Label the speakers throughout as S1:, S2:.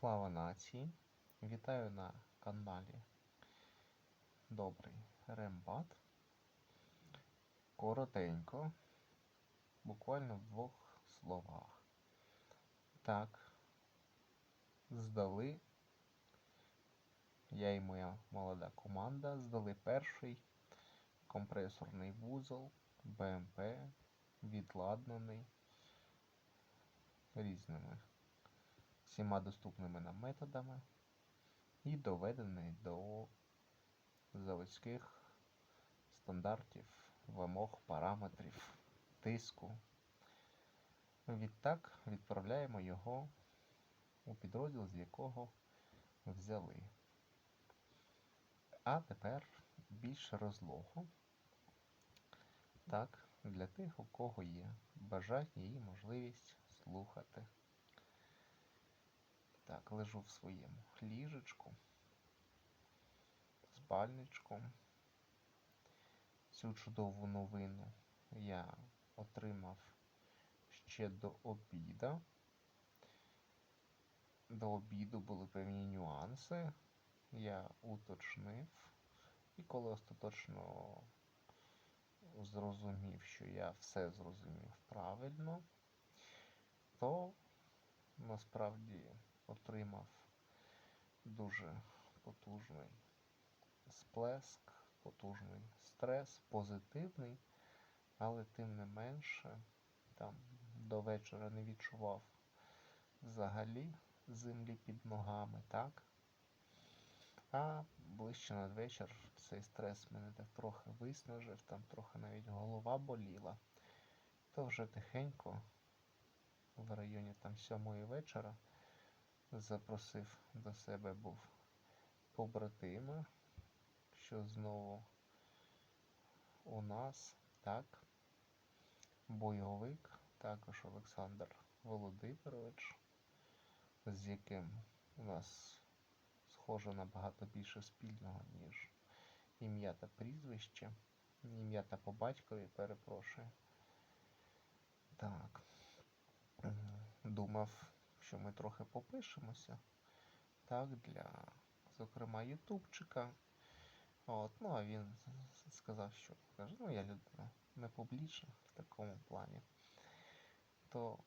S1: Слава нації! Вітаю на каналі Добрий Рембат. Коротенько, буквально в двох словах. Так, здали, я і моя молода команда здали перший компресорний вузол БМП, відладнаний різними всіма доступними нам методами і доведений до заводських стандартів, вимог, параметрів, тиску. Відтак відправляємо його у підрозділ, з якого взяли. А тепер більш розлого. Так, для тих, у кого є бажання і можливість слухати. Так, лежу в своєму ліжечку, спальничком. Цю чудову новину я отримав ще до обіда. До обіду були певні нюанси. Я уточнив. І коли остаточно зрозумів, що я все зрозумів правильно, то насправді отримав дуже потужний сплеск, потужний стрес, позитивний, але тим не менше там до вечора не відчував взагалі землі під ногами, так? А ближче надвечір цей стрес мене так трохи виснажив, там трохи навіть голова боліла, то вже тихенько в районі там сьомої вечора запросив до себе був побратима, що знову у нас, так, бойовик, також Олександр Володимирович, з яким у нас схоже набагато більше спільного, ніж ім'я та прізвище. Ім'я та по батькові перепрошую. Так. Думав, що ми трохи попишемося. Так, для, зокрема, ютубчика. От, ну, а він сказав, що каже, ну я людина не публічна в такому плані. То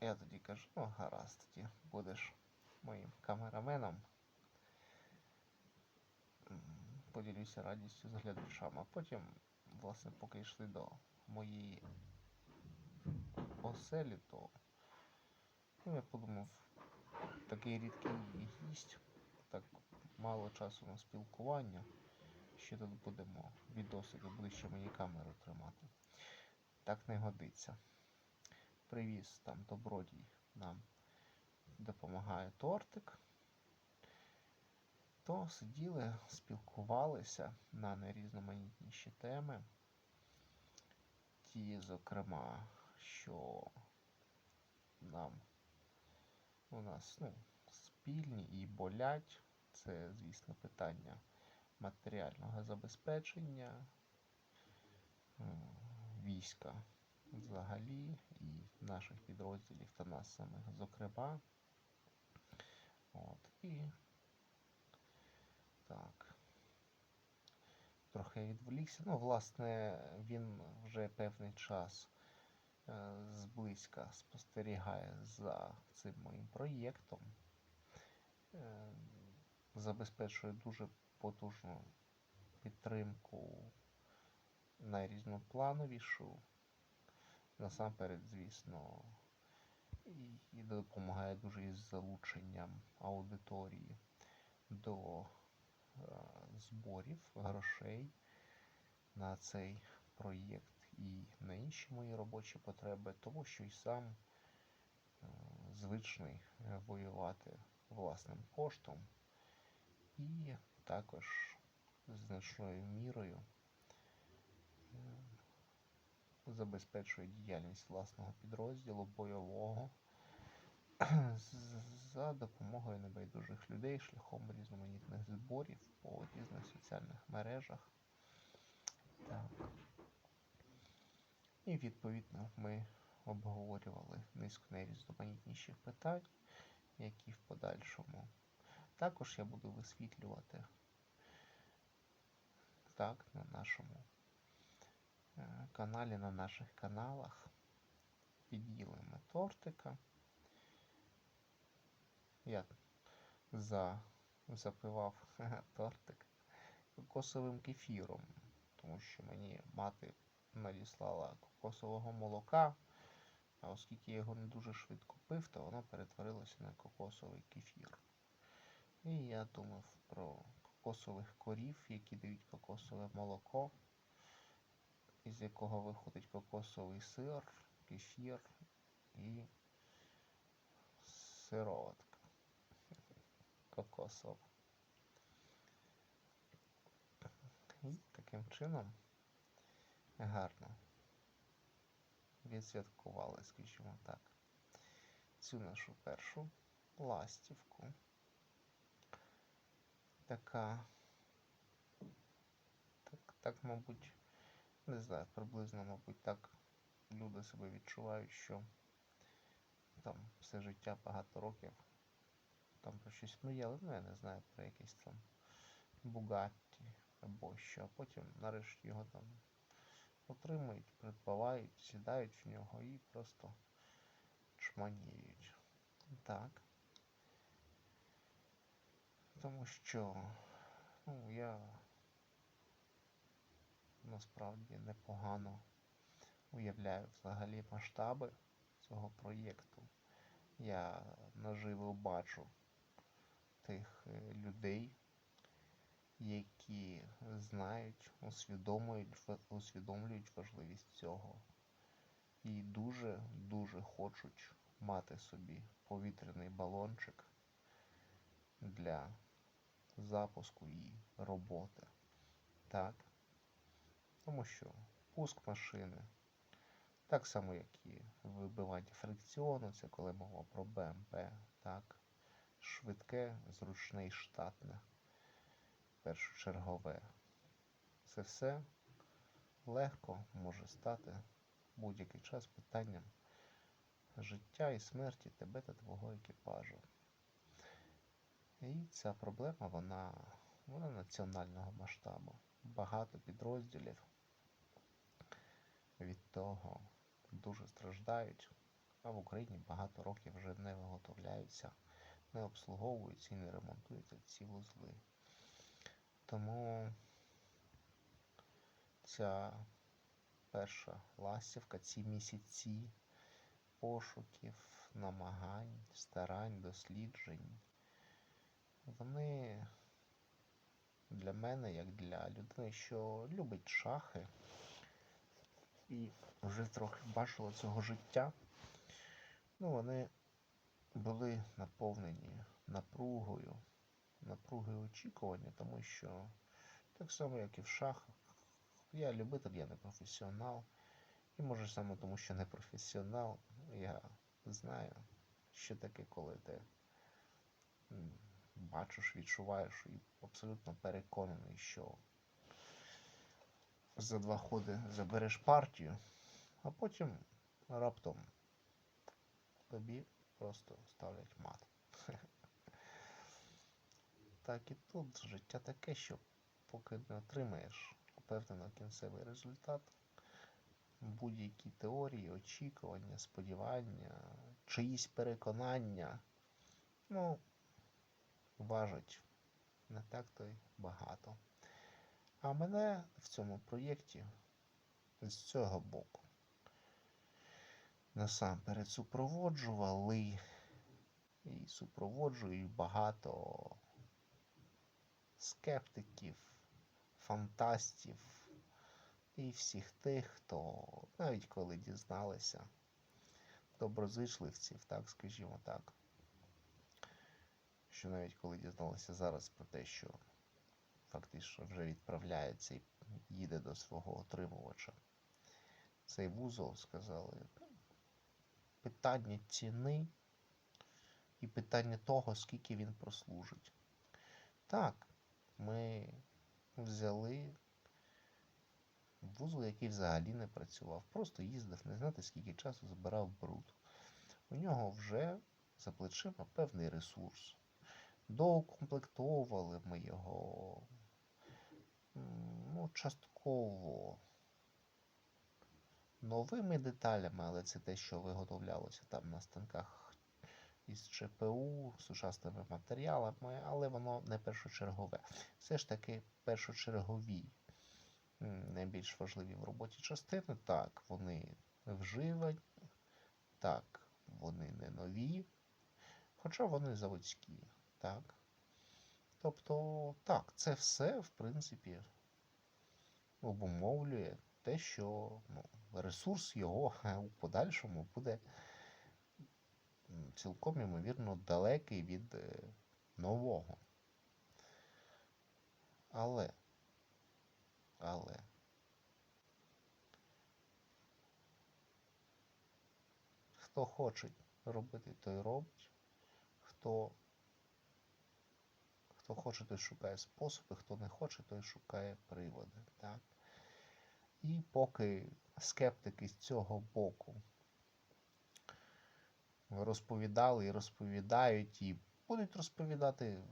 S1: я тоді кажу, ну гаразд, тоді будеш моїм камераменом. Поділюся радістю з глядачами. А потім, власне, поки йшли до моєї оселі, то ну, я подумав, такий рідкий гість, так мало часу на спілкування. Ще тут будемо відосики, ще мені камеру тримати. Так не годиться. Привіз там добродій нам допомагає тортик. То сиділи, спілкувалися на найрізноманітніші теми. Ті, зокрема, що нам у нас ну, спільні і болять. Це, звісно, питання матеріального забезпечення війська взагалі і наших підрозділів та нас самих, зокрема. От, і так. Трохи відволікся. Ну, власне, він вже певний час е, зблизька спостерігає за цим моїм проєктом. Е, забезпечує дуже потужну підтримку найрізноплановішу. Насамперед, звісно, і допомагає дуже із залученням аудиторії до е, зборів грошей на цей проєкт і на інші мої робочі потреби, тому що і сам е, звичний е, воювати власним коштом і також значною мірою е, забезпечує діяльність власного підрозділу бойового за допомогою небайдужих людей шляхом різноманітних зборів по різних соціальних мережах. Так. І відповідно ми обговорювали низку найрізноманітніших питань. які в подальшому. Також я буду висвітлювати так на нашому е, каналі, на наших каналах. Підділимо тортика. Я за, запивав тортик кокосовим кефіром, тому що мені мати надіслала кокосового молока, а оскільки я його не дуже швидко пив, то воно перетворилося на кокосовий кефір. І я думав про кокосових корів, які дають кокосове молоко, із якого виходить кокосовий сир, кефір і сироватка кокосова. І таким чином гарно. Відсвяткували, скажімо так, цю нашу першу ластівку. Така, так, так, мабуть, не знаю, приблизно, мабуть, так люди себе відчувають, що там все життя багато років там про щось мріяли, ну я не знаю, про якийсь там Бугатті або що, а потім нарешті його там отримують, придбавають, сідають в нього і просто чманіють. Так. Тому що ну, я насправді непогано уявляю взагалі масштаби цього проєкту. Я наживо бачу тих е, людей, які знають, усвідомлюють, усвідомлюють важливість цього. І дуже-дуже хочуть мати собі повітряний балончик для запуску і роботи. Так? Тому що пуск машини, так само, як і вибивання фрикціону, це коли мова про БМП, так? швидке, зручне і штатне, першочергове. Це все легко може стати будь-який час питанням життя і смерті тебе та твого екіпажу. І ця проблема, вона, вона національного масштабу. Багато підрозділів від того дуже страждають, а в Україні багато років вже не виготовляються, не обслуговуються і не ремонтуються ці вузли. Тому ця перша ластівка, ці місяці пошуків, намагань, старань, досліджень, вони для мене, як для людини, що любить шахи і вже трохи бачила цього життя, ну, вони були наповнені напругою, напругою очікування, тому що так само, як і в шахах, я любитель, я не професіонал. І може саме тому, що не професіонал, я знаю, що таке, коли ти бачиш, відчуваєш і абсолютно переконаний, що за два ходи забереш партію, а потім раптом тобі просто ставлять мат. Так і тут життя таке, що поки не отримаєш упевнено кінцевий результат, будь-які теорії, очікування, сподівання, чиїсь переконання, ну, важать не так то й багато. А мене в цьому проєкті з цього боку насамперед супроводжували і супроводжують багато скептиків, фантастів і всіх тих, хто навіть коли дізналися доброзичливців, так скажімо так, що навіть коли дізналися зараз про те, що фактично вже відправляється і їде до свого отримувача. Цей вузол сказали, питання ціни і питання того, скільки він прослужить. Так, ми взяли вузол, який взагалі не працював. Просто їздив, не знати, скільки часу збирав бруд. У нього вже за плечима певний ресурс. Доукомплектовували ми його ну, частково новими деталями, але це те, що виготовлялося там на станках із ЧПУ, сучасними матеріалами, але воно не першочергове. Все ж таки першочергові найбільш важливі в роботі частини. Так, вони вживані, так, вони не нові, хоча вони заводські. Так. Тобто, так, це все, в принципі, обумовлює те, що ну, ресурс його у подальшому буде цілком ймовірно далекий від е, нового. Але, але хто хоче робити, той робить. Хто, хто хоче, той шукає способи, хто не хоче, той шукає приводи. Так? І поки скептики з цього боку розповідали і розповідають, і будуть розповідати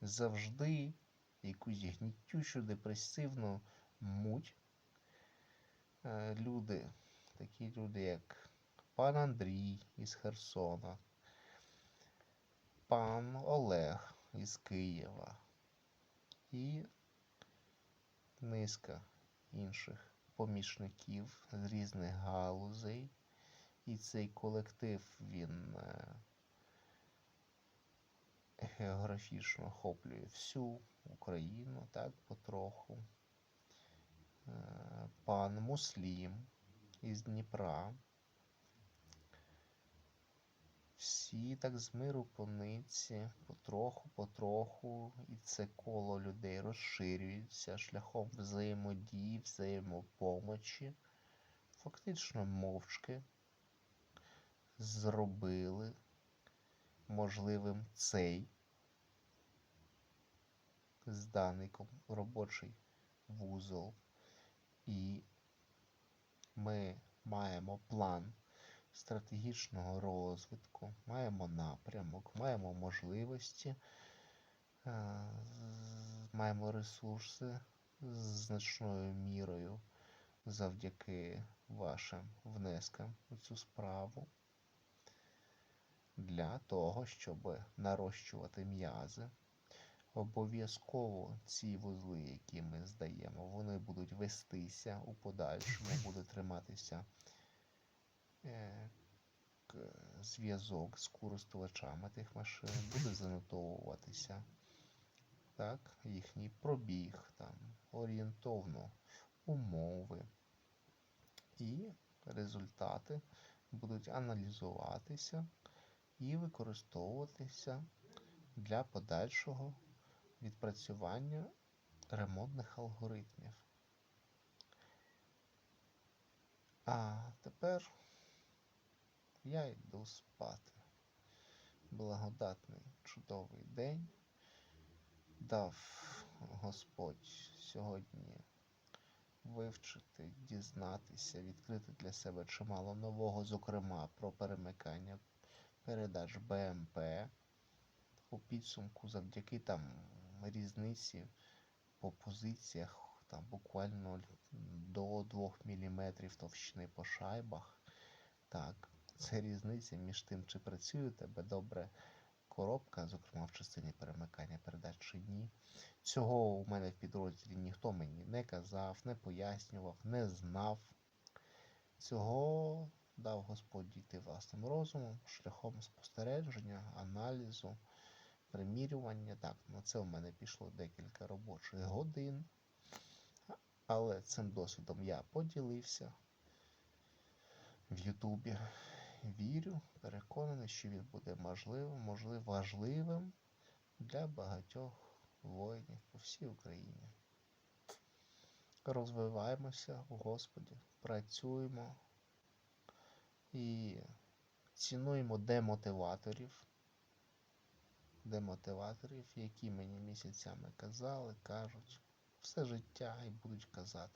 S1: завжди якусь гнітючу, депресивну муть. Е, Люди, такі люди, як пан Андрій із Херсона, пан Олег із Києва і низка інших помічників з різних галузей. І цей колектив він е, географічно охоплює всю Україну, так, потроху. Е, Пан Муслім із Дніпра. Всі так з миру по ниці, потроху, потроху, і це коло людей розширюється шляхом взаємодії, взаємопомочі. Фактично мовчки зробили можливим цей зданий ком- робочий вузол. І ми маємо план стратегічного розвитку, маємо напрямок, маємо можливості, е, маємо ресурси з значною мірою завдяки вашим внескам у цю справу для того, щоб нарощувати м'язи. Обов'язково ці вузли, які ми здаємо, вони будуть вестися у подальшому, буде триматися е, зв'язок з користувачами тих машин, буде занотовуватися так, їхній пробіг, там, орієнтовно умови. І результати будуть аналізуватися і використовуватися для подальшого відпрацювання ремонтних алгоритмів. А тепер я йду спати. Благодатний чудовий день дав Господь сьогодні вивчити, дізнатися, відкрити для себе чимало нового, зокрема про перемикання передач БМП. У підсумку завдяки там різниці по позиціях там буквально до 2 мм товщини по шайбах. Так, це різниця між тим, чи працює у тебе добре коробка, зокрема в частині перемикання передач чи ні. Цього у мене в підрозділі ніхто мені не казав, не пояснював, не знав. Цього дав Господь дійти власним розумом, шляхом спостереження, аналізу, примірювання. Так, на це у мене пішло декілька робочих годин. Але цим досвідом я поділився в Ютубі. Вірю, переконаний, що він буде можливим, можливо, важливим для багатьох воїнів по всій Україні. Розвиваємося у Господі, працюємо і цінуємо демотиваторів, демотиваторів, які мені місяцями казали, кажуть все життя і будуть казати.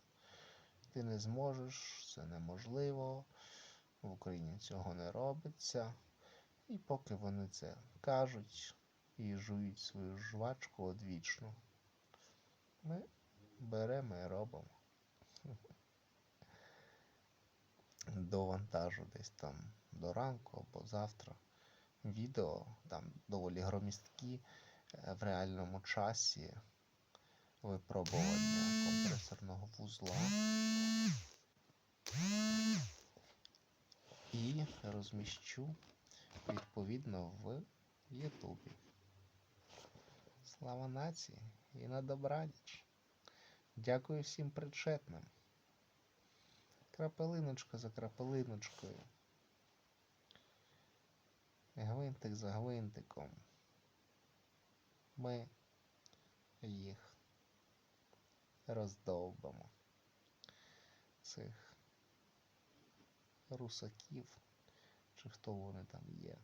S1: Ти не зможеш, це неможливо, в Україні цього не робиться. І поки вони це кажуть і жують свою жвачку одвічну, ми беремо і робимо. До вантажу десь там до ранку або завтра. Відео там доволі громісткі е, в реальному часі випробування компресорного вузла. І розміщу відповідно в Ютубі. Слава нації і на добраніч. Дякую всім причетним. Крапелиночка за крапелиночкою. Гвинтик за гвинтиком. Ми їх роздовбимо. Цих русаків, чи хто вони там є.